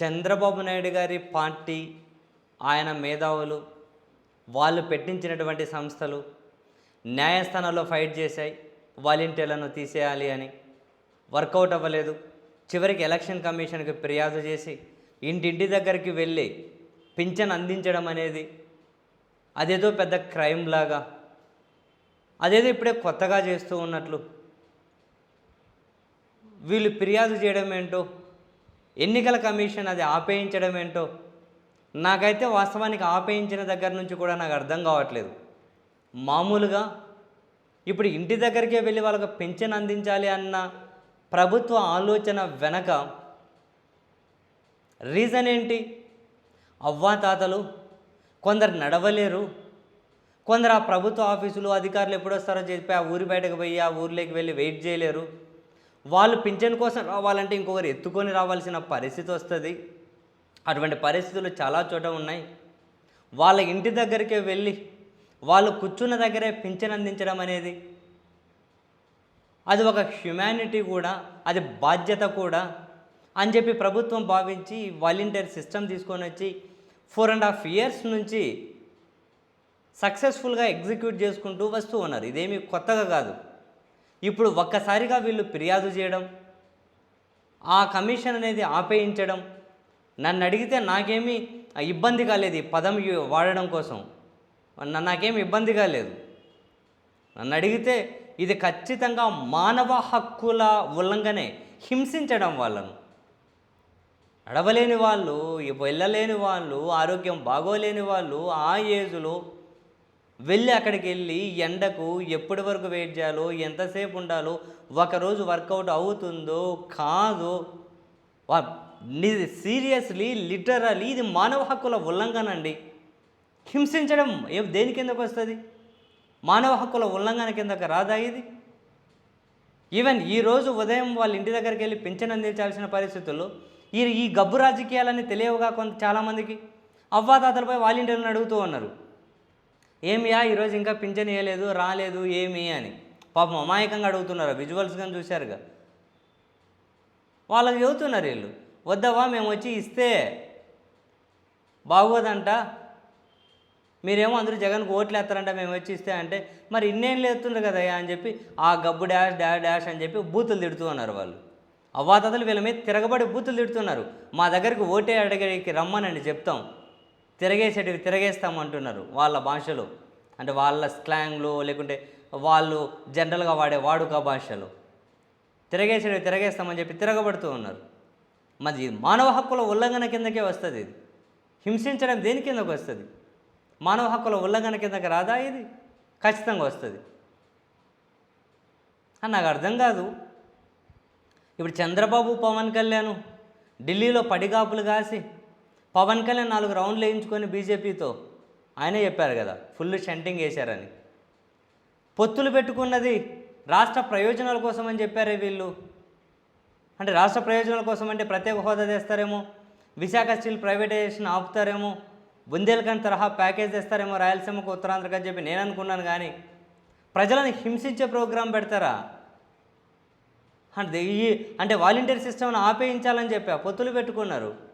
చంద్రబాబు నాయుడు గారి పార్టీ ఆయన మేధావులు వాళ్ళు పెట్టించినటువంటి సంస్థలు న్యాయస్థానాల్లో ఫైట్ చేశాయి వాలంటీర్లను తీసేయాలి అని. వర్కౌట్ అవ్వలేదు. చివరికి ఎలక్షన్ కమిషన్కి ఫిర్యాదు చేసి ఇంటింటి దగ్గరికి వెళ్ళి పింఛన్ అందించడం అనేది అదేదో పెద్ద క్రైమ్ లాగా అదేదో ఇప్పుడే కొత్తగా చేస్తూ ఉన్నట్లు. వీళ్ళు ఫిర్యాదు చేయడం ఏంటో ఎన్నికల కమిషన్ అది ఆపేయించడం ఏంటో? నాకైతే వాస్తవానికి ఆపేయించిన దగ్గర నుంచి కూడా నాకు అర్థం కావట్లేదు. మామూలుగా ఇప్పుడు ఇంటి దగ్గరికే వెళ్ళి వాళ్ళకి పెన్షన్ అందించాలి అన్న ప్రభుత్వ ఆలోచన వెనక రీజన్ ఏంటి? అవ్వాతాతలు కొందరు నడవలేరు. కొందరు ఆ ప్రభుత్వ ఆఫీసులు అధికారులు ఎప్పుడొస్తారో చెప్పి ఆ ఊరి బయటకు పోయి ఆ ఊర్లోకి వెళ్ళి వెయిట్ చేయలేరు. వాళ్ళు పింఛన్ కోసం రావాలంటే ఇంకొకరు ఎత్తుకొని రావాల్సిన పరిస్థితి వస్తుంది. అటువంటి పరిస్థితులు చాలా చోట ఉన్నాయి. వాళ్ళ ఇంటి దగ్గరికే వెళ్ళి వాళ్ళు కూర్చున్న దగ్గరే పింఛన్ అందించడం అనేది అది ఒక హ్యుమానిటీ కూడా అది బాధ్యత కూడా అని చెప్పి ప్రభుత్వం భావించి వాలంటీర్ సిస్టమ్ తీసుకొని వచ్చి ఫోర్ అండ్ హాఫ్ ఇయర్స్ నుంచి సక్సెస్ఫుల్గా ఎగ్జిక్యూట్ చేసుకుంటూ వస్తూ ఉన్నారు. ఇదేమీ కొత్తగా కాదు. ఇప్పుడు ఒక్కసారిగా వీళ్ళు ఫిర్యాదు చేయడం ఆ కమిషన్ అనేది ఆపేయించడం నన్ను అడిగితే నాకేమీ ఇబ్బంది కాలేదు ఈ పదం వాడడం కోసం. నా- నాకేమి ఇబ్బంది కాలేదు. నన్ను అడిగితే ఇది ఖచ్చితంగా మానవ హక్కుల ఉల్లంఘనే హింసించడం వాళ్ళను. నడవలేని వాళ్ళు వెళ్ళలేని వాళ్ళు ఆరోగ్యం బాగోలేని వాళ్ళు ఆ ఏజ్లో వెళ్ళి అక్కడికి వెళ్ళి ఎండకు ఎప్పటి వరకు వెయిట్ చేయాలో ఎంతసేపు ఉండాలో ఒకరోజు వర్కౌట్ అవుతుందో కాదో ఇది సీరియస్లీ లిటరలీ ఇది మానవ హక్కుల ఉల్లంఘన అండి. హింసించడం ఏ దేని కిందకు వస్తుంది? మానవ హక్కుల ఉల్లంఘన కిందకు రాదా ఇది? ఈవెన్ ఈరోజు ఉదయం వాళ్ళ ఇంటి దగ్గరికి వెళ్ళి పింఛన్ అందించాల్సిన పరిస్థితుల్లో ఈ ఈ గబ్బు రాజకీయాలని తెలియవుగా కొంత చాలామందికి? అవ్వాతాతలపై వాళ్ళ వాలంటీర్లను అడుగుతూ ఉన్నారు. ఏమియా? ఈరోజు ఇంకా పింఛన్ వేయలేదు రాలేదు ఏమి అని. పాపం అమాయకంగా అడుగుతున్నారు విజువల్స్ కానీ చూశారుగా. వాళ్ళకి చెబుతున్నారు వీళ్ళు వద్దవా మేము వచ్చి ఇస్తే బాగోదంట. మీరేమో అందరూ జగన్కి ఓట్లు వేస్తారంట మేము వచ్చి ఇస్తే అంటే మరి ఇన్నేం లేతున్నారు కదా అని చెప్పి ఆ గబ్బు డాష్ డాష్ డాష్ అని చెప్పి బూతులు తిడుతూ ఉన్నారు వాళ్ళు. అవ్వాతలు వీళ్ళ మీద తిరగబడి బూతులు తిడుతున్నారు. మా దగ్గరికి ఓటే అడగడికి రమ్మనండి చెప్తాం. తిరగేసేటివి తిరగేస్తామంటున్నారు వాళ్ళ భాషలో. అంటే వాళ్ళ స్లాంగ్లో లేకుంటే వాళ్ళు జనరల్గా వాడే వాడుక భాషలో. తిరగేసేటివి తిరగేస్తామని చెప్పి తిరగబడుతూ ఉన్నారు. మరి మానవ హక్కుల ఉల్లంఘన కిందకే వస్తుంది ఇది. హింసించడం దేని కిందకు వస్తుంది? మానవ హక్కుల ఉల్లంఘన కిందకి రాదా ఇది? ఖచ్చితంగా వస్తుంది. అని నాకు అర్థం కాదు. ఇప్పుడు చంద్రబాబు పవన్ కళ్యాణ్ ఢిల్లీలో పడిగాపులు కాసి పవన్ కళ్యాణ్ నాలుగు రౌండ్లు వేయించుకొని బీజేపీతో ఆయనే చెప్పారు కదా ఫుల్ షంటింగ్ వేశారని. పొత్తులు పెట్టుకున్నది రాష్ట్ర ప్రయోజనాల కోసం అని చెప్పారే వీళ్ళు. అంటే రాష్ట్ర ప్రయోజనాల కోసం అంటే ప్రత్యేక హోదా తెస్తారేమో విశాఖ స్టీల్ ప్రైవేటైజేషన్ ఆపుతారేమో బుందేల్ఖండ్ తరహా ప్యాకేజ్ తెస్తారేమో రాయలసీమకు ఉత్తరాంధ్రకి అని చెప్పి నేను అనుకున్నాను కానీ ప్రజలను హింసించే ప్రోగ్రాం పెడతారా? అంటే ఈ అంటే వాలంటీర్ సిస్టమ్ను ఆపేయించాలని చెప్పా పొత్తులు పెట్టుకున్నారు.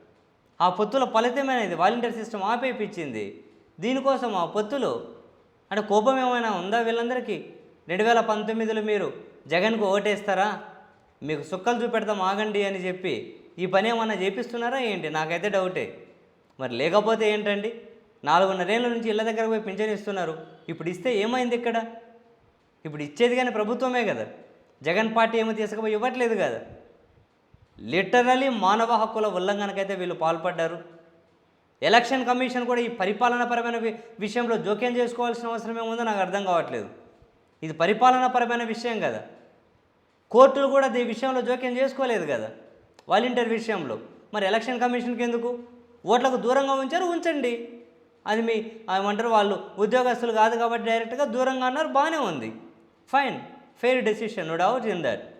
ఆ పొత్తుల ఫలితమైనది వాలంటీర్ సిస్టమ్ ఆపేపించింది. దీనికోసం ఆ పొత్తులు అంటే కోపం ఏమైనా ఉందా వీళ్ళందరికీ? రెండు వేల పంతొమ్మిదిలో మీరు జగన్కు ఓటేస్తారా? మీకు సుక్కలు చూపెడతాం ఆగండి అని చెప్పి ఈ పని ఏమన్నా చేపిస్తున్నారా ఏంటి? నాకైతే డౌటే. మరి లేకపోతే ఏంటండి? నాలుగున్నరేళ్ళ నుంచి ఇళ్ళ దగ్గర పోయి పింఛన్ ఇస్తున్నారు. ఇప్పుడు ఇస్తే ఏమైంది ఇక్కడ? ఇప్పుడు ఇచ్చేది కానీ ప్రభుత్వమే కదా. జగన్ పార్టీ ఏమో తీసుకుపోయి ఇవ్వట్లేదు కదా. లిటరలీ మానవ హక్కుల ఉల్లంఘనకైతే వీళ్ళు పాల్పడ్డారు. ఎలక్షన్ కమిషన్ కూడా ఈ పరిపాలనపరమైన విషయంలో జోక్యం చేసుకోవాల్సిన అవసరం ఏముందో నాకు అర్థం కావట్లేదు. ఇది పరిపాలనపరమైన విషయం కదా. కోర్టులు కూడా ఈ విషయంలో జోక్యం చేసుకోలేదు కదా. వాలంటీర్ విషయంలో. మరి ఎలక్షన్ కమిషన్కి ఎందుకు? ఓట్లకు దూరంగా ఉంచారు ఉంచండి. అది మీ ఏమంటారు వాళ్ళు ఉద్యోగస్తులు కాదు కాబట్టి డైరెక్ట్గా దూరంగా అన్నారు బాగానే ఉంది. Fine fair decision no doubt in that.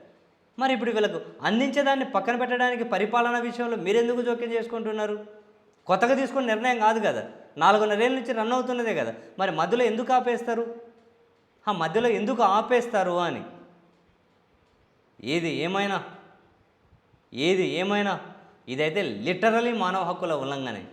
మరి ఇప్పుడు వీళ్ళకు అందించేదాన్ని పక్కన పెట్టడానికి పరిపాలన విషయంలో మీరెందుకు జోక్యం చేసుకుంటున్నారు? కొత్తగా తీసుకున్న నిర్ణయం కాదు కదా. నాలుగున్నరేళ్ళ నుంచి రన్ అవుతున్నదే కదా. మరి మధ్యలో ఎందుకు ఆపేస్తారు? ఆ మధ్యలో ఎందుకు ఆపేస్తారు అని. ఏది ఏమైనా? ఏది ఏమైనా? ఇదైతే లిటరలీ మానవ హక్కుల ఉల్లంఘనే.